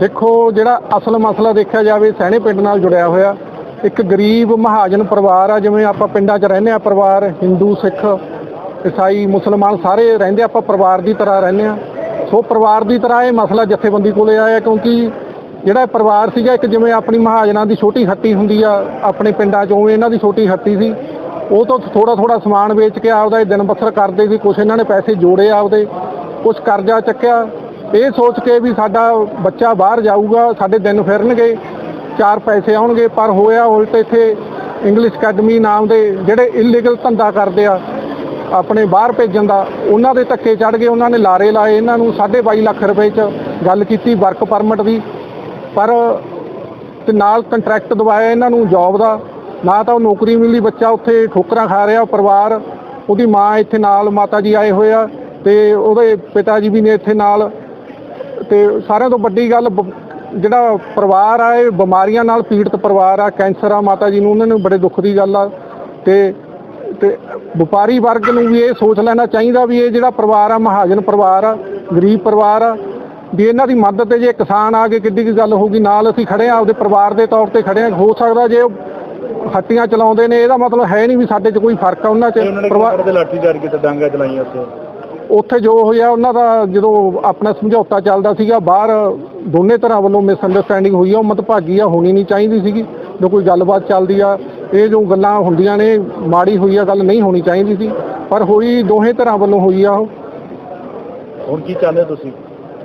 ਦੇਖੋ, ਜਿਹੜਾ ਅਸਲ ਮਸਲਾ ਦੇਖਿਆ ਜਾਵੇ ਸਹਿਣੇ ਪਿੰਡ ਨਾਲ ਜੁੜਿਆ ਹੋਇਆ। ਇੱਕ ਗਰੀਬ ਮਹਾਜਨ ਪਰਿਵਾਰ ਆ, ਜਿਵੇਂ ਆਪਾਂ ਪਿੰਡਾਂ 'ਚ ਰਹਿੰਦੇ ਆ ਪਰਿਵਾਰ, ਹਿੰਦੂ, ਸਿੱਖ, ਈਸਾਈ, ਮੁਸਲਮਾਨ, ਸਾਰੇ ਰਹਿੰਦੇ ਆਪਾਂ ਪਰਿਵਾਰ ਦੀ ਤਰ੍ਹਾਂ ਰਹਿੰਦੇ ਆ। ਸੋ ਪਰਿਵਾਰ ਦੀ ਤਰ੍ਹਾਂ ਇਹ ਮਸਲਾ ਜਥੇਬੰਦੀ ਕੋਲੇ ਆਇਆ, ਕਿਉਂਕਿ ਜਿਹੜਾ ਪਰਿਵਾਰ ਸੀਗਾ, ਇੱਕ ਜਿਵੇਂ ਆਪਣੀ ਮਹਾਜਨਾਂ ਦੀ ਛੋਟੀ ਹੱਟੀ ਹੁੰਦੀ ਆ, ਆਪਣੇ ਪਿੰਡਾਂ 'ਚ ਉਵੇਂ ਇਹਨਾਂ ਦੀ ਛੋਟੀ ਹੱਟੀ ਸੀ। ਉਹ ਤੋਂ ਥੋੜਾ ਥੋੜਾ ਸਮਾਨ ਵੇਚ ਕੇ ਆਪਦਾ ਇਹ ਦਿਨ ਬਸਰ ਕਰਦੇ ਸੀ, ਕੁਛ ਇਹਨਾਂ ਨੇ ਪੈਸੇ ਜੋੜੇ ਆਪਦੇ, ਕੁਛ ਕਰਜ਼ਾ ਚੱਕਿਆ। ਇਹ ਸੋਚ ਕੇ ਵੀ ਸਾਡਾ ਬੱਚਾ ਬਾਹਰ ਜਾਊਗਾ, ਸਾਡੇ ਦਿਨ ਫਿਰਨਗੇ, ਚਾਰ ਪੈਸੇ ਆਉਣਗੇ, ਪਰ ਹੋਇਆ ਉਲਟ ਇੱਥੇ ਇੰਗਲਿਸ਼ ਅਕੈਡਮੀ ਨਾਮ ਦੇ ਜਿਹੜੇ ਇਲੀਗਲ ਧੰਦਾ ਕਰਦੇ ਆ, ਆਪਣੇ ਬਾਹਰ ਭੇਜਣ ਦਾ, ਉਹਨਾਂ ਦੇ ਧੱਕੇ ਚੜ ਗਏ, ਉਹਨਾਂ ਨੇ ਲਾਰੇ ਲਾਏ, ਇਹਨਾਂ ਨੂੰ 22.5 ਲੱਖ ਰੁਪਏ 'ਚ ਗੱਲ ਕੀਤੀ ਵਰਕ ਪਰਮਿਟ ਦੀ, ਪਰ ਤੇ ਨਾਲ ਕੰਟਰੈਕਟ ਦਵਾਇਆ ਇਹਨਾਂ ਨੂੰ ਜੌਬ ਦਾ, ਨਾ ਤਾਂ ਉਹ ਨੌਕਰੀ ਮਿਲੀ, ਬੱਚਾ ਉੱਥੇ ਠੋਕਰਾਂ ਖਾ ਰਿਹਾ, ਪਰਿਵਾਰ, ਉਹਦੀ ਮਾਂ ਇੱਥੇ ਨਾਲ ਮਾਤਾ ਜੀ ਆਏ ਹੋਏ ਆ, ਤੇ ਉਹਦੇ ਪਿਤਾ ਜੀ ਵੀ ਨੇ ਇੱਥੇ ਨਾਲ ਤੇ ਸਾਰਿਆਂ ਤੋਂ ਵੱਡੀ ਗੱਲ ਜਿਹੜਾ ਪਰਿਵਾਰ ਆ ਇਹ ਬਿਮਾਰੀਆਂ ਨਾਲ ਪੀੜਤ ਪਰਿਵਾਰ ਆ ਕੈਂਸਰ ਆ ਮਾਤਾ ਜੀ ਨੂੰ ਉਹਨਾਂ ਨੂੰ ਬੜੇ ਦੁੱਖ ਦੀ ਗੱਲ ਆ। ਤੇ ਤੇ ਵਪਾਰੀ ਵਰਗ ਨੂੰ ਵੀ ਇਹ ਸੋਚ ਲੈਣਾ ਚਾਹੀਦਾ ਵੀ ਇਹ ਜਿਹੜਾ ਪਰਿਵਾਰ ਆ ਮਹਾਜਨ ਪਰਿਵਾਰ ਆ ਗਰੀਬ ਪਰਿਵਾਰ ਆ ਵੀ ਇਹਨਾਂ ਦੀ ਮਦਦ ਤੇ ਜੇ ਕਿਸਾਨ ਆ ਕੇ ਕਿੱਡੀ ਕੀ ਗੱਲ ਹੋਊਗੀ ਨਾਲ ਅਸੀਂ ਖੜੇ ਆ ਆਪਦੇ ਪਰਿਵਾਰ ਦੇ ਤੌਰ ਤੇ ਖੜੇ ਆ। ਹੋ ਸਕਦਾ ਜੇ ਹੱਟੀਆਂ ਚਲਾਉਂਦੇ ਨੇ ਇਹਦਾ ਮਤਲਬ ਹੈ ਨਹੀਂ ਵੀ ਸਾਡੇ 'ਚ ਕੋਈ ਫ਼ਰਕ ਆ ਉਹਨਾਂ 'ਚ। ਪਰਿਵਾਰ ਕਿਹੜੇ ਲਾਠੀ ਚਾਰ ਕੇ ਤੇ ਡਾਂਗਾ ਚਲਾਈਆਂ ਉੱਥੇ। ਉੱਥੇ ਜੋ ਹੋਇਆ ਉਹਨਾਂ ਦਾ ਜਦੋਂ ਆਪਣਾ ਸਮਝੌਤਾ ਚੱਲਦਾ ਸੀਗਾ ਬਾਹਰ ਦੋਨੇ ਤਰ੍ਹਾਂ ਵੱਲੋਂ ਮਿਸਅੰਡਰਸਟੈਂਡਿੰਗ ਹੋਈ ਆ ਉਹ ਮਤਭਾਗੀ ਆ ਹੋਣੀ ਨਹੀਂ ਚਾਹੀਦੀ ਸੀਗੀ। ਜੋ ਕੋਈ ਗੱਲਬਾਤ ਚੱਲਦੀ ਆ ਇਹ ਜੋ ਗੱਲਾਂ ਹੁੰਦੀਆਂ ਨੇ ਮਾੜੀ ਹੋਈ ਆ ਗੱਲ ਨਹੀਂ ਹੋਣੀ ਚਾਹੀਦੀ ਸੀ। ਪਰ ਹੋਈ ਦੋਹੇ ਤਰ੍ਹਾਂ ਵੱਲੋਂ ਹੋਈ ਆ ਉਹ। ਹੁਣ ਕੀ ਚਾਹੁੰਦੇ ਤੁਸੀਂ?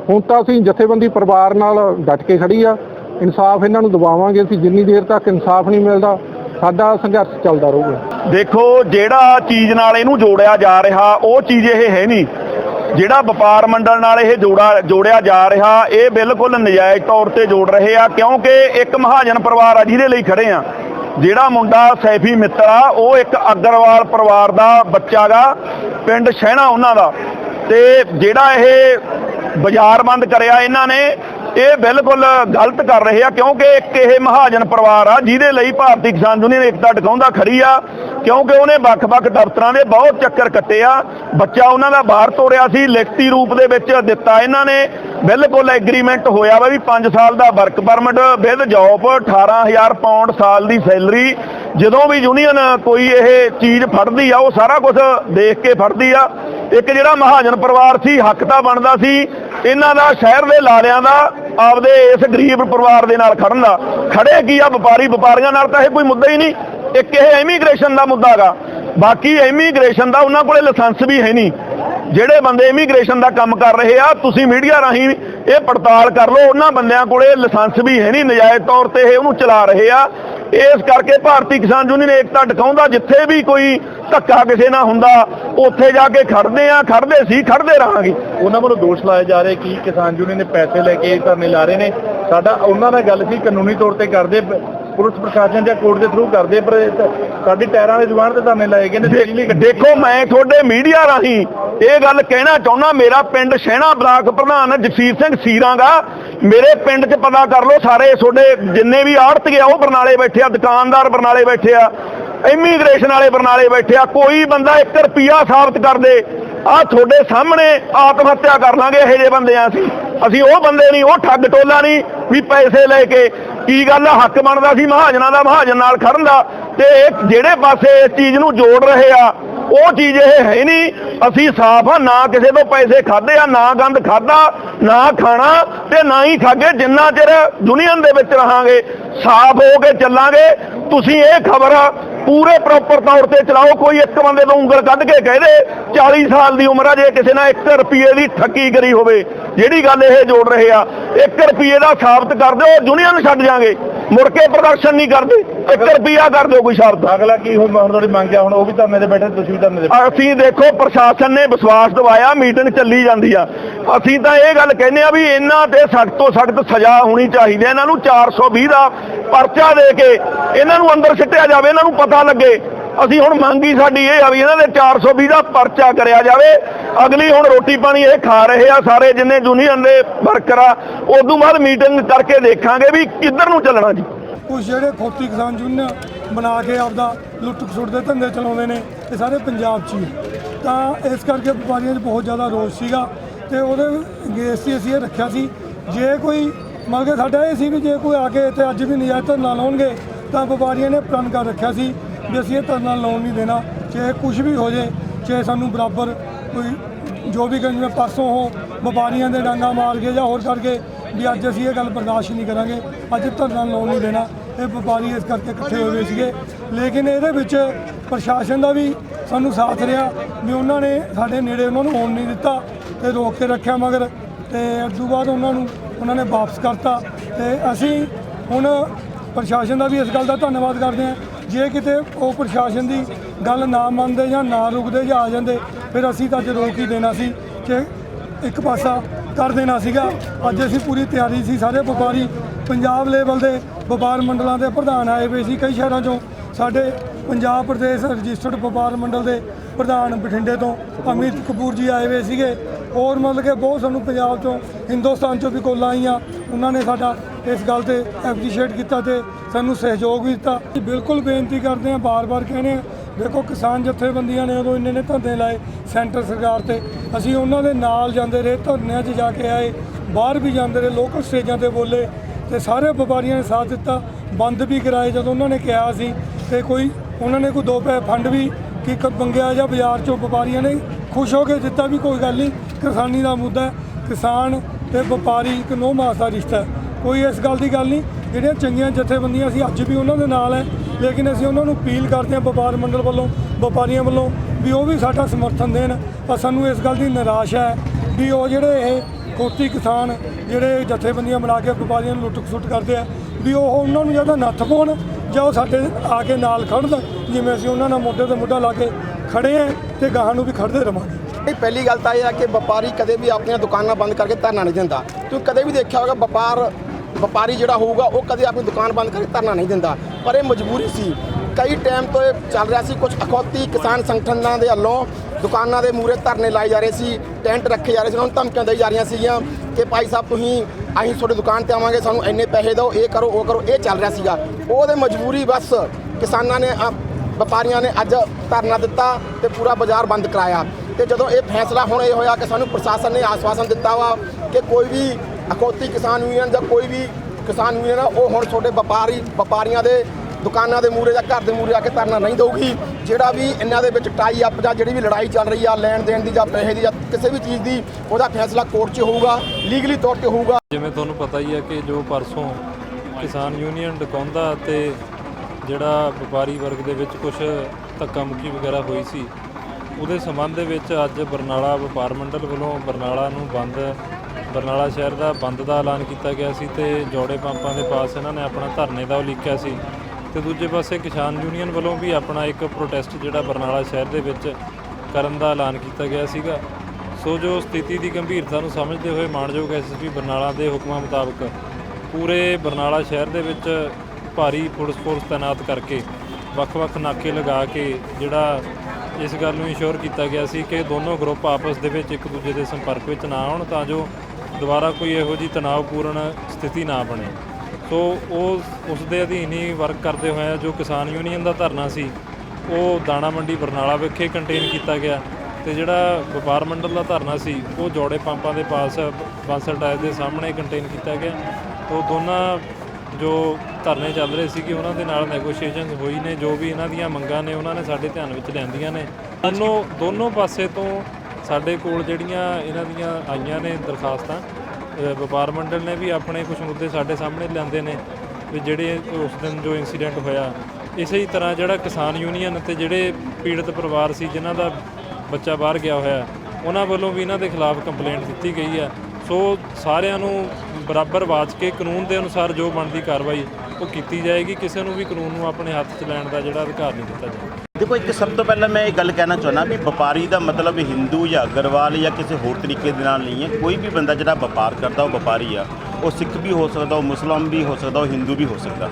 ਹੁਣ ਤਾਂ ਅਸੀਂ ਜਥੇਬੰਦੀ ਪਰਿਵਾਰ ਨਾਲ ਡਟ ਕੇ ਖੜੀ ਆ। ਇਨਸਾਫ ਇਹਨਾਂ ਨੂੰ ਦਿਵਾਵਾਂਗੇ ਅਸੀਂ ਜਿੰਨੀ ਦੇਰ ਤੱਕ ਇਨਸਾਫ ਨਹੀਂ ਮਿਲਦਾ ਸਾਡਾ ਸੰਘਰਸ਼ ਚੱਲਦਾ ਰਹੂਗਾ। ਦੇਖੋ, ਜਿਹੜਾ ਚੀਜ਼ ਨਾਲ ਇਹਨੂੰ ਜੋੜਿਆ ਜਾ ਰਿਹਾ, ਉਹ ਚੀਜ਼ ਇਹ ਹੈ ਨਹੀਂ। ਜਿਹੜਾ ਵਪਾਰ ਮੰਡਲ ਨਾਲ ਇਹ ਜੋੜਾ ਜੋੜਿਆ ਜਾ ਰਿਹਾ, ਇਹ ਬਿਲਕੁਲ ਨਜਾਇਜ਼ ਤੌਰ ਤੇ ਜੋੜ ਰਹੇ ਆ, ਕਿਉਂਕਿ ਇੱਕ ਮਹਾਜਨ ਪਰਿਵਾਰ ਆ ਜਿਹਦੇ ਲਈ ਖੜੇ ਆ। ਜਿਹੜਾ ਮੁੰਡਾ ਸੈਫੀ ਮਿੱਤਰ ਆ, ਉਹ ਇੱਕ ਅਗਰਵਾਲ ਪਰਿਵਾਰ ਦਾ ਬੱਚਾ ਗਾ, ਪਿੰਡ ਸ਼ਹਿਣਾ ਉਹਨਾਂ ਦਾ। ਤੇ ਜਿਹੜਾ ਇਹ ਬਾਜ਼ਾਰ ਬੰਦ ਕਰਿਆ ਇਹਨਾਂ ਨੇ ਇਹ ਬਿਲਕੁਲ ਗਲਤ ਕਰ ਰਹੇ ਆ, ਕਿਉਂਕਿ ਇੱਕ ਇਹ ਮਹਾਜਨ ਪਰਿਵਾਰ ਆ, ਜਿਹਦੇ ਲਈ ਭਾਰਤੀ ਕਿਸਾਨ ਯੂਨੀਅਨ ਏਕਤਾ ਟਿਕਾਉਂਦਾ ਖੜੀ ਆ, ਕਿਉਂਕਿ ਉਹਨੇ ਵੱਖ-ਵੱਖ ਦਫ਼ਤਰਾਂ ਦੇ ਬਹੁਤ ਚੱਕਰ ਕੱਟੇ ਆ, ਬੱਚਾ ਉਹਨਾਂ ਦਾ ਬਾਹਰ ਤੋਰਿਆ ਸੀ, ਲਿਖਤੀ ਰੂਪ ਦੇ ਵਿੱਚ ਦਿੱਤਾ ਇਹਨਾਂ ਨੇ, ਬਿਲਕੁਲ ਐਗਰੀਮੈਂਟ ਹੋਇਆ ਵਾ ਵੀ 5 ਸਾਲ ਦਾ work permit with job 18000 pound ਸਾਲ ਦੀ ਸੈਲਰੀ, ਜਦੋਂ ਵੀ ਯੂਨੀਅਨ ਕੋਈ ਇਹ ਚੀਜ਼ ਫੜਦੀ ਆ, ਉਹ ਸਾਰਾ ਕੁਝ ਦੇਖ ਕੇ ਫੜਦੀ ਆ। ਇੱਕ ਜਿਹੜਾ ਮਹਾਜਨ ਪਰਿਵਾਰ ਸੀ, ਹੱਕ ਤਾਂ ਬਣਦਾ ਸੀ, ਇਹਨਾਂ ਦਾ ਸ਼ਹਿਰ ਦੇ ਲਾਲਿਆਂ ਦਾ ਆਪਦੇ ਇਸ ਗਰੀਬ ਪਰਿਵਾਰ ਦੇ ਨਾਲ ਖੜਨ ਦਾ। ਖੜੇ ਕੀ ਆ ਵਪਾਰੀ ਵਪਾਰੀਆਂ ਨਾਲ ਤਾਂ ਇਹ ਕੋਈ ਮੁੱਦਾ ਹੀ ਨਹੀਂ। ਇੱਕ ਇਹ ਇਮੀਗ੍ਰੇਸ਼ਨ ਦਾ ਮੁੱਦਾ ਹੈਗਾ ਬਾਕੀ ਇਮੀਗ੍ਰੇਸ਼ਨ ਦਾ ਉਹਨਾਂ ਕੋਲੇ ਲਾਇਸੈਂਸ ਵੀ ਹੈ ਨਹੀਂ। ਜਿਹੜੇ ਬੰਦੇ ਇਮੀਗ੍ਰੇਸ਼ਨ ਦਾ ਕੰਮ ਕਰ ਰਹੇ ਆ, ਤੁਸੀਂ ਮੀਡੀਆ ਰਾਹੀਂ ਇਹ ਪੜਤਾਲ ਕਰ ਲਓ। ਉਹਨਾਂ ਬੰਦਿਆਂ ਕੋਲੇ ਲਾਇਸੈਂਸ ਵੀ ਹੈ ਨਹੀਂ, ਨਜਾਇਜ਼ ਤੌਰ ਤੇ ਇਹ ਉਹਨੂੰ ਚਲਾ ਰਹੇ ਆ। ਇਸ ਕਰਕੇ ਭਾਰਤੀ ਕਿਸਾਨ ਯੂਨੀਅਨ ਏਕਤਾ ਟਿਕਾਉਂਦਾ ਜਿੱਥੇ ਵੀ ਕੋਈ ਧੱਕਾ ਕਿਸੇ ਨਾਲ ਹੁੰਦਾ, ਉੱਥੇ ਜਾ ਕੇ ਖੜਦੇ ਆ ਖੜਦੇ ਸੀ ਖੜਦੇ ਰਹਾਂਗੇ। ਉਹਨਾਂ ਵੱਲੋਂ ਦੋਸ਼ ਲਾਏ ਜਾ ਰਹੇ ਕਿ ਕਿਸਾਨ ਯੂਨੀਅਨ ਨੇ ਪੈਸੇ ਲੈ ਕੇ ਧਰਨੇ ਲਾ ਰਹੇ ਨੇ। ਸਾਡਾ ਉਹਨਾਂ ਨਾਲ ਗੱਲ ਸੀ, ਕਾਨੂੰਨੀ ਤੌਰ ਤੇ ਕਰਦੇ ਪੁਲਿਸ ਪ੍ਰਸ਼ਾਸਨ ਜਾਂ ਕੋਰਟ ਦੇ ਥਰੂ ਕਰਦੇ ਪਰ ਸਾਡੀ ਟਾਇਰਾਂ ਦੇ ਜ਼ੁਬਾਨ ਤੇ ਧਰਨੇ ਲਾਏ ਗਏ ਨੇ ਬਿਜਲੀ ਦੇਖੋ ਮੈਂ ਤੁਹਾਡੇ ਮੀਡੀਆ ਰਾਹੀਂ ਇਹ ਗੱਲ ਕਹਿਣਾ ਚਾਹੁੰਦਾ ਮੇਰਾ ਪਿੰਡ ਸ਼ਹਿਣਾ ਬਲਾਕ ਪ੍ਰਧਾਨ ਜਗਸੀਰ ਸਿੰਘ ਸੀਰਾਂਗਾ ਮੇਰੇ ਪਿੰਡ 'ਚ ਪਤਾ ਕਰ ਲਓ ਸਾਰੇ ਤੁਹਾਡੇ ਜਿੰਨੇ ਵੀ ਆੜਤ ਗਿਆ ਉਹ ਬਰਨਾਲੇ ਬੈਠੇ ਆ ਦੁਕਾਨਦਾਰ ਬਰਨਾਲੇ ਬੈਠੇ ਆ ਇਮੀਗ੍ਰੇਸ਼ਨ ਵਾਲੇ ਬਰਨਾਲੇ ਬੈਠੇ ਆ ਕੋਈ ਬੰਦਾ 1 ਰੁਪਿਆ ਸਾਬਤ ਕਰ ਦੇ ਆ ਤੁਹਾਡੇ ਸਾਹਮਣੇ ਆਤਮ ਹੱਤਿਆ ਕਰ ਲਾਂਗੇ ਇਹੋ ਜਿਹੇ ਬੰਦੇ ਆ ਅਸੀਂ। ਅਸੀਂ ਉਹ ਬੰਦੇ ਨਹੀਂ, ਉਹ ਠੱਗ ਟੋਲਾ ਨਹੀਂ ਵੀ ਪੈਸੇ ਲੈ ਕੇ। ਕੀ ਗੱਲ ਆ? ਹੱਕ ਬਣਦਾ ਸੀ ਮਹਾਜਨਾਂ ਦਾ, ਮਹਾਜਨ ਨਾਲ ਖੜਨ ਦਾ। ਤੇ ਇਹ ਜਿਹੜੇ ਪਾਸੇ ਇਸ ਚੀਜ਼ ਨੂੰ ਜੋੜ ਰਹੇ ਆ, ਉਹ ਚੀਜ਼ ਇਹ ਹੈ ਨਹੀਂ। ਅਸੀਂ ਸਾਫ਼ ਆ, ਨਾ ਕਿਸੇ ਤੋਂ ਪੈਸੇ ਖਾਦੇ ਆ, ਨਾ ਗੰਦ ਖਾਦਾ ਨਾ ਖਾਣਾ ਤੇ ਨਾ ਹੀ ਖਾਗੇ, ਜਿੰਨਾ ਚਿਰ ਯੂਨੀਅਨ ਦੇ ਵਿੱਚ ਰਹਾਂਗੇ, ਸਾਫ਼ ਹੋ ਕੇ ਚੱਲਾਂਗੇ। ਤੁਸੀਂ ਇਹ ਖਬਰ ਪੂਰੇ ਪ੍ਰੋਪਰ ਤੌਰ ਤੇ ਚਲਾਓ, ਕੋਈ ਇੱਕ ਬੰਦੇ ਨੂੰ ਉਂਗਲ ਕੱਢ ਕੇ ਕਹਿ ਦੇ 40 ਸਾਲ ਦੀ ਉਮਰ ਆ, ਜੇ ਕਿਸੇ ਨਾਲ 1 ਰੁਪਏ ਦੀ ਠੱਗੀ ਕਰੀ ਹੋਵੇ। ਜਿਹੜੀ ਗੱਲ ਇਹ ਜੋੜ ਰਹੇ ਆ 1 ਰੁਪਏ ਦਾ ਸਾਬਤ ਕਰ ਦਿਓ ਯੂਨੀਅਨ ਛੱਡ ਜਾਾਂਗੇ। ਮੁੜ ਕੇ ਪ੍ਰਦਰਸ਼ਨ ਨਹੀਂ ਕਰਦੇ। 1 ਰੁਪਿਆ ਕਰ ਦਿਓ ਕੋਈ ਸ਼ਰਤ। ਅਗਲਾ ਕੀ ਹੁਣ ਹੁਣ ਤੁਹਾਡੀ ਮੰਗ ਆ ਹੁਣ ਉਹ ਵੀ ਧਰਨੇ ਤੇ ਬੈਠੇ ਤੁਸੀਂ ਵੀ ਧਰਨੇ ਤੇ ਅਸੀਂ ਦੇਖੋ ਪ੍ਰਸ਼ਾਸਨ ਨੇ ਵਿਸ਼ਵਾਸ ਦਿਵਾਇਆ ਮੀਟਿੰਗ ਚੱਲੀ ਜਾਂਦੀ ਆ। ਅਸੀਂ ਤਾਂ ਇਹ ਗੱਲ ਕਹਿੰਦੇ ਆ ਵੀ ਇਹਨਾਂ ਤੇ ਸਖਤ ਤੋਂ ਸਖਤ ਸਜ਼ਾ ਹੋਣੀ ਚਾਹੀਦੀ ਹੈ ਇਹਨਾਂ ਨੂੰ 420 ਦਾ ਪਰਚਾ ਦੇ ਕੇ ਇਹਨਾਂ ਨੂੰ ਅੰਦਰ ਸਿੱਟਿਆ ਜਾਵੇ ਇਹਨਾਂ ਨੂੰ ਪਤਾ ਲੱਗੇ। ਅਸੀਂ ਹੁਣ ਮੰਗ ਹੀ ਸਾਡੀ ਇਹ ਆ ਵੀ ਇਹਨਾਂ ਦੇ 420 ਦਾ ਪਰਚਾ ਕਰਿਆ ਜਾਵੇ। ਅਗਲੀ ਹੁਣ ਰੋਟੀ ਪਾਣੀ ਇਹ ਖਾ ਰਹੇ ਆ, ਸਾਰੇ ਜਿੰਨੇ ਯੂਨੀਅਨ ਦੇ ਵਰਕਰ ਆ, ਉਦੋਂ ਬਾਅਦ ਮੀਟਿੰਗ ਕਰਕੇ ਦੇਖਾਂਗੇ ਵੀ ਕਿੱਧਰ ਨੂੰ ਚੱਲਣਾ ਜੀ। ਕੁਝ ਜਿਹੜੇ ਖੋਤੀ ਕਿਸਾਨ ਯੂਨੀਅਨ ਬਣਾ ਕੇ ਆਪਦਾ ਲੁੱਟ ਖਸੁੱਟ ਦੇ ਧੰਦੇ ਚਲਾਉਂਦੇ ਨੇ, ਇਹ ਸਾਰੇ ਪੰਜਾਬ 'ਚ ਹੀ ਤਾਂ ਇਸ ਕਰਕੇ ਵਪਾਰੀਆਂ 'ਚ ਬਹੁਤ ਜ਼ਿਆਦਾ ਰੋਸ ਸੀਗਾ ਤੇ ਉਹਦੇ ਗੇਸ ਹੀ ਅਸੀਂ ਇਹ ਰੱਖਿਆ ਸੀ। ਜੇ ਕੋਈ, ਮਤਲਬ ਸਾਡਾ ਇਹ ਸੀ ਵੀ ਜੇ ਕੋਈ ਆ ਕੇ ਇੱਥੇ ਅੱਜ ਵੀ ਨਜਾਇਜ਼ ਧਰਨਾ ਲਾਉਣਗੇ, ਤਾਂ ਵਪਾਰੀਆਂ ਨੇ ਪ੍ਰਣ ਕਰ ਰੱਖਿਆ ਸੀ। ਵੀ ਅਸੀਂ ਇਹ ਧਰਨਾ ਲਾਉਣ ਨਹੀਂ ਦੇਣਾ, ਚਾਹੇ ਕੁਝ ਵੀ ਹੋ ਜੇ, ਚਾਹੇ ਸਾਨੂੰ ਬਰਾਬਰ ਕੋਈ ਜੋ ਵੀ ਕਹਿੰਦੇ ਪਰਸੋਂ ਹੋ ਵਪਾਰੀਆਂ ਦੇ ਡਾਂਗਾ ਮਾਰ ਕੇ ਜਾਂ ਹੋਰ ਕਰਕੇ ਵੀ ਅੱਜ ਅਸੀਂ ਇਹ ਗੱਲ ਬਰਦਾਸ਼ਤ ਨਹੀਂ ਕਰਾਂਗੇ, ਅੱਜ ਧਰਨਾ ਲਾਉਣ ਨਹੀਂ ਦੇਣਾ। ਇਹ ਵਪਾਰੀ ਇਸ ਕਰਕੇ ਇਕੱਠੇ ਹੋਏ ਸੀਗੇ। ਲੇਕਿਨ ਇਹਦੇ ਵਿੱਚ ਪ੍ਰਸ਼ਾਸਨ ਦਾ ਵੀ ਸਾਨੂੰ ਸਾਥ ਰਿਹਾ ਵੀ ਉਹਨਾਂ ਨੇ ਸਾਡੇ ਨੇੜੇ ਉਹਨਾਂ ਨੂੰ ਆਉਣ ਨਹੀਂ ਦਿੱਤਾ ਤੇ ਰੋਕ ਕੇ ਰੱਖਿਆ ਮਗਰ ਤੇ ਉਸ ਤੋਂ ਬਾਅਦ ਉਹਨਾਂ ਨੂੰ ਉਹਨਾਂ ਨੇ ਵਾਪਸ ਕਰਤਾ। ਤੇ ਅਸੀਂ ਹੁਣ ਪ੍ਰਸ਼ਾਸਨ ਦਾ ਵੀ ਇਸ ਗੱਲ ਦਾ ਧੰਨਵਾਦ ਕਰਦੇ ਹਾਂ। ਜੇ ਕਿਤੇ ਉਹ ਪ੍ਰਸ਼ਾਸਨ ਦੀ ਗੱਲ ਨਾ ਮੰਨਦੇ ਜਾਂ ਨਾ ਰੁਕਦੇ ਜਾਂ ਆ ਜਾਂਦੇ, ਫਿਰ ਅਸੀਂ ਤਾਂ ਅੱਜ ਰੋਕ ਹੀ ਦੇਣਾ ਸੀ ਕਿ ਇੱਕ ਪਾਸਾ ਕਰ ਦੇਣਾ ਸੀਗਾ। ਅੱਜ ਅਸੀਂ ਪੂਰੀ ਤਿਆਰੀ ਸੀ, ਸਾਰੇ ਵਪਾਰੀ ਪੰਜਾਬ ਲੈਵਲ ਦੇ ਵਪਾਰ ਮੰਡਲਾਂ ਦੇ ਪ੍ਰਧਾਨ ਆਏ ਹੋਏ ਸੀ, ਕਈ ਸ਼ਹਿਰਾਂ ਚੋਂ। ਸਾਡੇ ਪੰਜਾਬ ਪ੍ਰਦੇਸ਼ ਰਜਿਸਟਰਡ ਵਪਾਰ ਮੰਡਲ ਦੇ ਪ੍ਰਧਾਨ ਬਠਿੰਡੇ ਤੋਂ ਅਮਿਤ ਕਪੂਰ ਜੀ ਆਏ ਹੋਏ ਸੀਗੇ। ਹੋਰ ਮਤਲਬ ਕਿ ਬਹੁਤ ਸਾਨੂੰ ਪੰਜਾਬ ਚੋਂ, ਹਿੰਦੁਸਤਾਨ ਚੋਂ ਵੀ ਕੋਲਾਂ ਆਈਆਂ। ਉਹਨਾਂ ਨੇ ਸਾਡਾ ਇਸ ਗੱਲ ਤੇ ਐਪਰੀਸ਼ੀਏਟ ਕੀਤਾ ਤੇ ਸਾਨੂੰ ਸਹਿਯੋਗ ਵੀ ਦਿੱਤਾ। ਅਸੀਂ ਬਿਲਕੁਲ ਬੇਨਤੀ ਕਰਦੇ ਹਾਂ, ਬਾਰ-ਬਾਰ ਕਹਿੰਦੇ ਹਾਂ, ਦੇਖੋ ਕਿਸਾਨ ਜਥੇਬੰਦੀਆਂ ਨੇ ਉਦੋਂ ਇੰਨੇ ਨੇ ਧਰਨੇ ਲਾਏ ਸੈਂਟਰ ਸਰਕਾਰ ਤੇ। ਅਸੀਂ ਉਹਨਾਂ ਦੇ ਨਾਲ ਜਾਂਦੇ ਰਹੇ, ਧਰਨਿਆਂ 'ਚ ਜਾ ਕੇ ਆਏ, ਬਾਹਰ ਵੀ ਜਾਂਦੇ ਰਹੇ, ਲੋਕਲ ਸਟੇਜਾਂ ਤੇ ਬੋਲੇ ਤੇ ਸਾਰੇ ਵਪਾਰੀਆਂ ਨੇ ਸਾਥ ਦਿੱਤਾ। ਬੰਦ ਵੀ ਕਰਾਏ ਜਦੋਂ ਉਹਨਾਂ ਨੇ ਕਿਹਾ ਸੀ ਤੇ ਕੋਈ, ਉਹਨਾਂ ਨੇ ਕੋਈ ਦੋ ਪੈ ਫੰਡ ਵੀ ਕਿ ਕ- ਮੰਗਿਆ ਜਾਂ ਬਾਜ਼ਾਰ 'ਚੋਂ ਵਪਾਰੀਆਂ ਨੇ ਖੁਸ਼ ਹੋ ਕੇ ਦਿੱਤਾ ਵੀ ਕੋਈ ਗੱਲ ਨਹੀਂ। ਕਿਸਾਨੀ ਦਾ ਮੁੱਦਾ ਹੈ, ਕਿਸਾਨ ਤੇ ਵਪਾਰੀ ਇੱਕ ਨੋ ਮਾਸ ਦਾ ਰਿਸ਼ਤਾ ਹੈ। ਕੋਈ ਇਸ ਗੱਲ ਦੀ ਗੱਲ ਨਹੀਂ, ਜਿਹੜੀਆਂ ਚੰਗੀਆਂ ਜਥੇਬੰਦੀਆਂ ਅਸੀਂ ਅੱਜ ਵੀ ਉਹਨਾਂ ਦੇ ਨਾਲ ਹੈ, ਲੇਕਿਨ ਅਸੀਂ ਉਹਨਾਂ ਨੂੰ ਅਪੀਲ ਕਰਦੇ ਹਾਂ ਵਪਾਰ ਮੰਡਲ ਵੱਲੋਂ, ਵਪਾਰੀਆਂ ਵੱਲੋਂ, ਵੀ ਉਹ ਵੀ ਸਾਡਾ ਸਮਰਥਨ ਦੇਣ। ਪਰ ਸਾਨੂੰ ਇਸ ਗੱਲ ਦੀ ਨਿਰਾਸ਼ਾ ਹੈ ਵੀ ਉਹ ਜਿਹੜੇ ਇਹ ਖੋਤੀ ਕਿਸਾਨ, ਜਿਹੜੇ ਜਥੇਬੰਦੀਆਂ ਬਣਾ ਕੇ ਵਪਾਰੀਆਂ ਨੂੰ ਲੁੱਟ ਖਸੁੱਟ ਕਰਦੇ ਆ, ਵੀ ਉਹ ਉਹਨਾਂ ਨੂੰ ਜਾਂ ਨੱਥ ਪਾਉਣ ਜਾਂ ਉਹ ਸਾਡੇ ਆ ਕੇ ਨਾਲ ਖੜਨ ਜਿਵੇਂ ਅਸੀਂ ਉਹਨਾਂ ਨਾਲ ਮੋਢੇ ਤੇ ਮੋਢਾ ਲਾ ਕੇ ਖੜੇ ਆ ਤੇ ਗਾਹਾਂ ਨੂੰ ਵੀ ਖੜਦੇ ਰਵਾਂਗੇ। ਇਹ ਪਹਿਲੀ ਗੱਲ ਤਾਂ ਇਹ ਹੈ ਕਿ ਵਪਾਰੀ ਕਦੇ ਵੀ ਆਪਣੀਆਂ ਦੁਕਾਨਾਂ ਬੰਦ ਕਰਕੇ ਧਰਨਾ ਨਹੀਂ ਦਿੰਦਾ। ਤੁਸੀਂ ਕਦੇ ਵੀ ਦੇਖਿਆ ਹੋਵੇਗਾ ਵਪਾਰ, ਵਪਾਰੀ ਜਿਹੜਾ ਹੋਊਗਾ, ਉਹ ਕਦੇ ਆਪਣੀ ਦੁਕਾਨ ਬੰਦ ਕਰਕੇ ਧਰਨਾ ਨਹੀਂ ਦਿੰਦਾ। ਪਰ ਇਹ ਮਜਬੂਰੀ ਸੀ। ਕਈ ਟਾਈਮ ਤੋਂ ਇਹ ਚੱਲ ਰਿਹਾ ਸੀ ਕੁਝ ਅਖੌਤੀ ਕਿਸਾਨ ਸੰਗਠਨਾਂ ਦੇ ਵੱਲੋਂ ਦੁਕਾਨਾਂ ਦੇ ਮੂਹਰੇ ਧਰਨੇ ਲਾਏ ਜਾ ਰਹੇ ਸੀ, ਟੈਂਟ ਰੱਖੇ ਜਾ ਰਹੇ ਸੀ, ਉਹਨਾਂ ਨੂੰ ਧਮਕੀਆਂ ਦੇਈ ਜਾ ਰਹੀਆਂ ਸੀਗੀਆਂ ਕਿ ਭਾਈ ਸਾਹਿਬ, ਤੁਸੀਂ ਅਸੀਂ ਤੁਹਾਡੀ ਦੁਕਾਨ ਤੇ ਆਵਾਂਗੇ, ਸਾਨੂੰ ਇੰਨੇ ਪੈਸੇ ਦਿਓ, ਇਹ ਕਰੋ, ਉਹ ਕਰੋ, ਇਹ ਚੱਲ ਰਿਹਾ ਸੀਗਾ। ਉਹਦੇ ਮਜਬੂਰੀ ਬਸ ਕਿਸਾਨਾਂ ਨੇ ਵਪਾਰੀਆਂ ਨੇ ਅੱਜ ਧਰਨਾ ਦਿੱਤਾ ਤੇ ਪੂਰਾ ਬਾਜ਼ਾਰ ਬੰਦ ਕਰਾਇਆ। ਤੇ ਜਦੋਂ ਇਹ ਫੈਸਲਾ ਹੁਣ ਇਹ ਹੋਇਆ ਕਿ ਸਾਨੂੰ ਪ੍ਰਸ਼ਾਸਨ ਨੇ ਆਸਵਾਸਨ ਦਿੱਤਾ ਵਾ ਕਿ ਕੋਈ ਵੀ ਅਖੌਤੀ ਕਿਸਾਨ ਯੂਨੀਅਨ ਜਾਂ ਕੋਈ ਵੀ ਕਿਸਾਨ ਯੂਨੀਅਨ ਆ, ਉਹ ਹੁਣ ਤੁਹਾਡੇ ਵਪਾਰੀ, ਵਪਾਰੀਆਂ ਦੇ ਦੁਕਾਨਾਂ ਦੇ ਮੂਹਰੇ ਜਾਂ ਘਰ ਦੇ ਮੂਹਰੇ ਆ ਕੇ ਧਰਨਾ ਨਹੀਂ ਦਊਗੀ। ਜਿਹੜਾ ਵੀ ਇਹਨਾਂ ਦੇ ਵਿੱਚ ਟਾਈ ਅਪ ਜਾਂ ਜਿਹੜੀ ਵੀ ਲੜਾਈ ਚੱਲ ਰਹੀ ਆ, ਲੈਣ ਦੇਣ ਦੀ ਜਾਂ ਪੈਸੇ ਦੀ ਜਾਂ ਕਿਸੇ ਵੀ ਚੀਜ਼ ਦੀ, ਉਹਦਾ ਫੈਸਲਾ ਕੋਰਟ 'ਚ ਹੋਊਗਾ ਲੀਗਲੀ ਤੌਰ ਤੇ ਹੋਊਗਾ। ਜਿਵੇਂ ਤੁਹਾਨੂੰ ਪਤਾ ਹੀ ਹੈ ਕਿ ਜੋ ਪਰਸੋਂ ਕਿਸਾਨ ਯੂਨੀਅਨ ਡਕੌਂਦਾ ਤੇ ਜਿਹੜਾ ਵਪਾਰੀ ਵਰਗ ਦੇ ਵਿੱਚ ਕੁਝ ਧੱਕਾ ਮੁੱਕੀ ਵਗੈਰਾ ਹੋਈ ਸੀ ਉਹਦੇ ਸੰਬੰਧ ਦੇ ਵਿੱਚ ਅੱਜ ਬਰਨਾਲਾ ਵਪਾਰ ਮੰਡਲ ਵੱਲੋਂ ਬਰਨਾਲਾ ਨੂੰ ਬੰਦ, ਬਰਨਾਲਾ ਸ਼ਹਿਰ ਦਾ ਬੰਦ ਦਾ ਐਲਾਨ ਕੀਤਾ ਗਿਆ ਸੀ ਤੇ ਜੋੜੇ ਪੰਪਾਂ ਦੇ ਪਾਸ ਇਹਨਾਂ ਨੇ ਆਪਣਾ ਧਰਨੇ ਦਾ ਉਲੀਕਿਆ ਸੀ। ਤੇ ਦੂਜੇ ਪਾਸੇ ਕਿਸਾਨ ਯੂਨੀਅਨ ਵੱਲੋਂ ਵੀ ਆਪਣਾ ਇੱਕ ਪ੍ਰੋਟੈਸਟ ਜਿਹੜਾ ਬਰਨਾਲਾ ਸ਼ਹਿਰ ਦੇ ਵਿੱਚ ਕਰਨ ਦਾ ਐਲਾਨ ਕੀਤਾ ਗਿਆ ਸੀਗਾ। ਸੋ ਜੋ ਸਥਿਤੀ ਦੀ ਗੰਭੀਰਤਾ ਨੂੰ ਸਮਝਦੇ ਹੋਏ ਮਾਨਯੋਗ ਐਸਐਸਪੀ ਬਰਨਾਲਾ ਦੇ ਹੁਕਮਾਂ ਮੁਤਾਬਕ ਪੂਰੇ ਬਰਨਾਲਾ ਸ਼ਹਿਰ ਦੇ ਵਿੱਚ ਭਾਰੀ ਪੁਲਿਸ ਫੋਰਸ ਤਾਇਨਾਤ ਕਰਕੇ ਵੱਖ-ਵੱਖ ਨਾਕੇ ਲਗਾ ਕੇ ਜਿਹੜਾ ਇਸ ਗੱਲ ਨੂੰ ਇਨਸ਼ੋਰ ਕੀਤਾ ਗਿਆ ਸੀ ਕਿ ਦੋਨੋਂ ਗਰੁੱਪ ਆਪਸ ਦੇ ਵਿੱਚ ਇੱਕ ਦੂਜੇ ਦੇ ਸੰਪਰਕ ਵਿੱਚ ਨਾ ਆਉਣ ਤਾਂ ਜੋ ਦੁਬਾਰਾ ਕੋਈ ਇਹੋ ਜਿਹੀ ਤਣਾਅਪੂਰਨ ਸਥਿਤੀ ਨਾ ਬਣੇ। ਸੋ ਉਹ ਉਸ ਦੇ ਅਧੀਨ ਹੀ ਵਰਕ ਕਰਦੇ ਹੋਏ ਜੋ ਕਿਸਾਨ ਯੂਨੀਅਨ ਦਾ ਧਰਨਾ ਸੀ, ਉਹ ਦਾਣਾ ਮੰਡੀ ਬਰਨਾਲਾ ਵਿਖੇ ਕੰਟੇਨ ਕੀਤਾ ਗਿਆ ਤੇ ਜਿਹੜਾ ਵਪਾਰ ਮੰਡਲ ਦਾ ਧਰਨਾ ਸੀ, ਉਹ ਜੋੜੇ ਪੰਪਾਂ ਦੇ ਪਾਸ, ਬਾਂਸਲ ਟਾਇਰ ਦੇ ਸਾਹਮਣੇ ਕੰਟੇਨ ਕੀਤਾ ਗਿਆ। ਉਹ ਦੋਨਾਂ ਜੋ ਧਰਨੇ ਚੱਲ ਰਹੇ ਸੀ ਕਿ ਉਹਨਾਂ ਦੇ ਨਾਲ ਨੈਗੋਸ਼ੀਏਸ਼ਨ ਹੋਈ ਨੇ, ਜੋ ਵੀ ਇਹਨਾਂ ਦੀਆਂ ਮੰਗਾਂ ਨੇ, ਉਹਨਾਂ ਨੇ ਸਾਡੇ ਧਿਆਨ ਵਿੱਚ ਲਿਆਂਦੀਆਂ ਨੇ। ਦੋਨੋਂ ਦੋਨੋਂ ਪਾਸੇ ਤੋਂ ਸਾਡੇ ਕੋਲ ਜਿਹੜੀਆਂ ਇਹਨਾਂ ਦੀਆਂ ਆਈਆਂ ਨੇ ਦਰਖਾਸਤਾਂ ਵਪਾਰ ਮੰਡਲ ਨੇ ਵੀ ਆਪਣੇ ਕੁਝ ਮੁੱਦੇ ਸਾਡੇ ਸਾਹਮਣੇ ਲਿਆਂਦੇ ਨੇ ਵੀ ਜਿਹੜੇ ਉਸ ਦਿਨ ਜੋ ਇਨਸੀਡੈਂਟ ਹੋਇਆ। ਇਸੇ ਹੀ ਤਰ੍ਹਾਂ ਜਿਹੜਾ ਕਿਸਾਨ ਯੂਨੀਅਨ ਅਤੇ ਜਿਹੜੇ ਪੀੜਤ ਪਰਿਵਾਰ ਸੀ, ਜਿਨ੍ਹਾਂ ਦਾ ਬੱਚਾ ਬਾਹਰ ਗਿਆ ਹੋਇਆ, ਉਹਨਾਂ ਵੱਲੋਂ ਵੀ ਇਹਨਾਂ ਦੇ ਖਿਲਾਫ ਕੰਪਲੇਂਟ ਦਿੱਤੀ ਗਈ ਹੈ ਸੋ ਸਾਰਿਆਂ ਨੂੰ ਬਰਾਬਰ ਵਾਚ ਕੇ ਕਾਨੂੰਨ ਦੇ ਅਨੁਸਾਰ ਜੋ ਬਣਦੀ ਕਾਰਵਾਈ ਉਹ ਕੀਤੀ ਜਾਏਗੀ। ਕਿਸੇ ਨੂੰ ਵੀ ਕਾਨੂੰਨ ਨੂੰ ਆਪਣੇ ਹੱਥ 'ਚ ਲੈਣ ਦਾ ਜਿਹੜਾ ਅਧਿਕਾਰ ਨਹੀਂ ਦਿੱਤਾ ਜਾਏਗਾ। ਦੇਖੋ, ਇੱਕ ਸਭ ਤੋਂ ਪਹਿਲਾਂ ਮੈਂ ਇਹ ਗੱਲ ਕਹਿਣਾ ਚਾਹੁੰਦਾ ਵੀ ਵਪਾਰੀ ਦਾ ਮਤਲਬ ਹਿੰਦੂ ਜਾਂ ਅਗਰਵਾਲ ਜਾਂ ਕਿਸੇ ਹੋਰ ਤਰੀਕੇ ਦੇ ਨਾਲ ਨਹੀਂ ਹੈ। ਕੋਈ ਵੀ ਬੰਦਾ ਜਿਹੜਾ ਵਪਾਰ ਕਰਦਾ, ਉਹ ਵਪਾਰੀ ਆ। ਉਹ ਸਿੱਖ ਵੀ ਹੋ ਸਕਦਾ, ਉਹ ਮੁਸਲਮਾਨ ਵੀ ਹੋ ਸਕਦਾ, ਉਹ ਹਿੰਦੂ ਵੀ ਹੋ ਸਕਦਾ।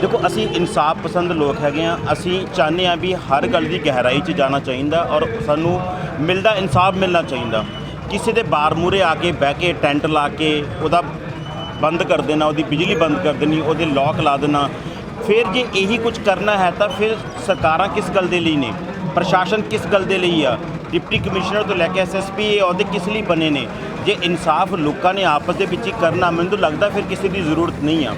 ਦੇਖੋ, ਅਸੀਂ ਇਨਸਾਫ ਪਸੰਦ ਲੋਕ ਹੈਗੇ ਆ। ਅਸੀਂ ਚਾਹੁੰਦੇ ਆ ਵੀ ਹਰ ਗੱਲ ਦੀ ਗਹਿਰਾਈ 'ਚ ਜਾਣਾ ਚਾਹੀਦਾ ਔਰ ਸਾਨੂੰ ਮਿਲਦਾ ਇਨਸਾਫ ਮਿਲਣਾ ਚਾਹੀਦਾ। ਕਿਸੇ ਦੇ ਬਾਰ ਮੂਰੇ ਆ ਕੇ ਬਹਿ ਕੇ ਟੈਂਟ ਲਾ ਕੇ ਉਹਦਾ ਬੰਦ ਕਰ ਦੇਣਾ, ਉਹਦੀ ਬਿਜਲੀ ਬੰਦ ਕਰ ਦੇਣੀ, ਉਹਦੇ ਲੋਕ ਲਾ ਦੇਣਾ। ਫਿਰ ਜੇ ਇਹੀ ਕੁਝ ਕਰਨਾ ਹੈ ਤਾਂ ਫਿਰ ਸਰਕਾਰਾਂ ਕਿਸ ਗੱਲ ਦੇ ਲਈ ਨੇ? ਪ੍ਰਸ਼ਾਸਨ ਕਿਸ ਗੱਲ ਦੇ ਲਈ ਆ? ਡਿਪਟੀ ਕਮਿਸ਼ਨਰ ਤੋਂ ਲੈ ਕੇ ਐਸਐਸਪੀ ਇਹ ਅਹੁਦੇ ਕਿਸ ਲਈ ਬਣੇ ਨੇ? ਜੇ ਇਨਸਾਫ ਲੋਕਾਂ ਨੇ ਆਪਸ ਦੇ ਵਿੱਚ ਹੀ ਕਰਨਾ, ਮੈਨੂੰ ਤਾਂ ਲੱਗਦਾ ਫਿਰ ਕਿਸੇ ਦੀ ਜ਼ਰੂਰਤ ਨਹੀਂ ਆ।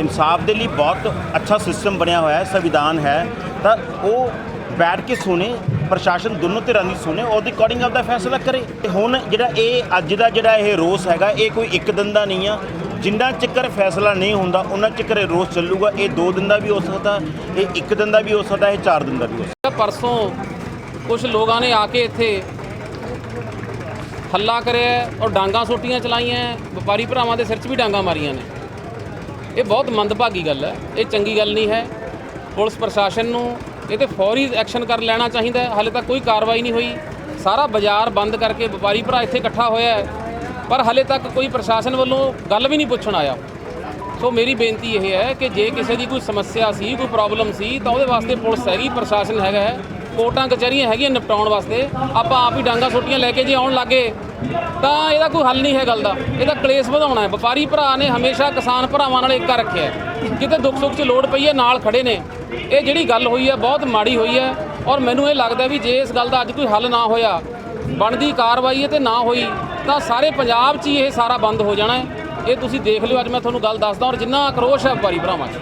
ਇਨਸਾਫ ਦੇ ਲਈ ਬਹੁਤ ਅੱਛਾ ਸਿਸਟਮ ਬਣਿਆ ਹੋਇਆ ਹੈ, ਸੰਵਿਧਾਨ ਹੈ, ਤਾਂ ਉਹ ਬੈਠ ਕੇ ਸੁਣੇ ਪ੍ਰਸ਼ਾਸਨ ਦੋਨੋਂ ਧਿਰਾਂ ਦੀ ਸੁਣੇ ਉਹਦੇ ਅਕੋਰਡਿੰਗ ਆਪਦਾ ਫੈਸਲਾ ਕਰੇ। ਤੇ ਹੁਣ ਜਿਹੜਾ ਇਹ ਅੱਜ ਦਾ ਜਿਹੜਾ ਇਹ ਰੋਸ ਹੈਗਾ, ਇਹ ਕੋਈ ਇੱਕ ਦਿਨ ਦਾ ਨਹੀਂ ਆ। ਜਿੰਨਾ ਚੱਕਰ ਫੈਸਲਾ ਨਹੀਂ ਹੁੰਦਾ, ਉਹਨਾਂ ਚੱਕਰ ਇਹ ਰੋਸ ਚੱਲੂਗਾ। ਇਹ 2 ਦਿਨ ਦਾ ਵੀ ਹੋ ਸਕਦਾ, ਇਹ ਇੱਕ ਦਿਨ ਦਾ ਵੀ ਹੋ ਸਕਦਾ, ਇਹ 4 ਦਿਨ ਦਾ ਵੀ ਹੋ ਸਕਦਾ। ਪਰਸੋਂ ਕੁਝ ਲੋਕਾਂ ਨੇ ਆ ਕੇ ਇੱਥੇ ਹੱਲਾ ਕਰਿਆ ਔਰ ਡਾਂਗਾ ਸੋਟੀਆਂ ਚਲਾਈਆਂ ਵਪਾਰੀ ਭਰਾਵਾਂ ਦੇ ਸਿਰ 'ਚ ਵੀ ਡਾਂਗਾ ਮਾਰੀਆਂ ਨੇ। ਇਹ ਬਹੁਤ ਮੰਦਭਾਗੀ ਗੱਲ ਹੈ, ਇਹ ਚੰਗੀ ਗੱਲ ਨਹੀਂ ਹੈ। ਪੁਲਿਸ ਪ੍ਰਸ਼ਾਸਨ ਨੂੰ ਇਹ ਤੇ ਫੌਰੀ ਐਕਸ਼ਨ ਕਰ ਲੈਣਾ ਚਾਹੀਦਾ ਹਾਲੇ ਤੱਕ ਕੋਈ ਕਾਰਵਾਈ ਨਹੀਂ ਹੋਈ। ਸਾਰਾ ਬਾਜ਼ਾਰ ਬੰਦ ਕਰਕੇ ਵਪਾਰੀ ਭਰਾ ਇੱਥੇ ਇਕੱਠਾ ਹੋਇਆ ਹੈ। ਪਰ ਹਾਲੇ ਤੱਕ ਕੋਈ ਪ੍ਰਸ਼ਾਸਨ ਵੱਲੋਂ ਗੱਲ ਵੀ ਨਹੀਂ ਪੁੱਛਣ ਆਇਆ। ਸੋ ਮੇਰੀ ਬੇਨਤੀ ਇਹ ਹੈ ਕਿ ਜੇ ਕਿਸੇ ਦੀ ਕੋਈ ਸਮੱਸਿਆ ਸੀ, ਕੋਈ ਪ੍ਰੋਬਲਮ ਸੀ, ਤਾਂ ਉਹਦੇ ਵਾਸਤੇ ਪੁਲਿਸ ਹੈਗੀ, ਪ੍ਰਸ਼ਾਸਨ ਹੈਗਾ ਹੈ। ਕੋਰਟਾਂ, ਕਚਹਿਰੀਆਂ ਹੈਗੀਆਂ ਨਿਪਟਾਉਣ ਵਾਸਤੇ। ਆਪਾਂ ਆਪ ਹੀ ਡਾਂਗਾ ਸੋਟੀਆਂ ਲੈ ਕੇ ਜੇ ਆਉਣ ਲੱਗੇ ਤਾਂ ਇਹਦਾ ਕੋਈ ਹੱਲ ਨਹੀਂ ਹੈ ਗੱਲ ਦਾ। ਇਹਦਾ ਕਲੇਸ਼ ਵਧਾਉਣਾ ਹੈ। ਵਪਾਰੀ ਭਰਾ ਨੇ ਹਮੇਸ਼ਾ ਕਿਸਾਨ ਭਰਾਵਾਂ ਨਾਲ ਏਕਾ ਰੱਖਿਆ ਕਿਤੇ ਦੁੱਖ ਸੁੱਖ 'ਚ ਲੋੜ ਪਈ ਹੈ, ਨਾਲ ਖੜੇ ਨੇ। ਇਹ ਜਿਹੜੀ ਗੱਲ ਹੋਈ ਹੈ, ਬਹੁਤ ਮਾੜੀ ਹੋਈ ਹੈ ਔਰ ਮੈਨੂੰ ਇਹ ਲੱਗਦਾ ਵੀ ਜੇ ਇਸ ਗੱਲ ਦਾ ਅੱਜ ਕੋਈ ਹੱਲ ਨਾ ਹੋਇਆ, ਬਣਦੀ ਕਾਰਵਾਈ ਹੈ ਤੇ ਨਾ ਹੋਈ, ਤਾਂ ਸਾਰੇ ਪੰਜਾਬ 'ਚ ਹੀ ਇਹ ਸਾਰਾ ਬੰਦ ਹੋ ਜਾਣਾ ਹੈ। ਇਹ ਤੁਸੀਂ ਦੇਖ ਲਿਓ, ਅੱਜ ਮੈਂ ਤੁਹਾਨੂੰ ਗੱਲ ਦੱਸਦਾ ਔਰ ਜਿੰਨਾ ਆਕਰੋਸ਼ ਹੈ ਵਪਾਰੀ ਭਰਾਵਾਂ 'ਚ।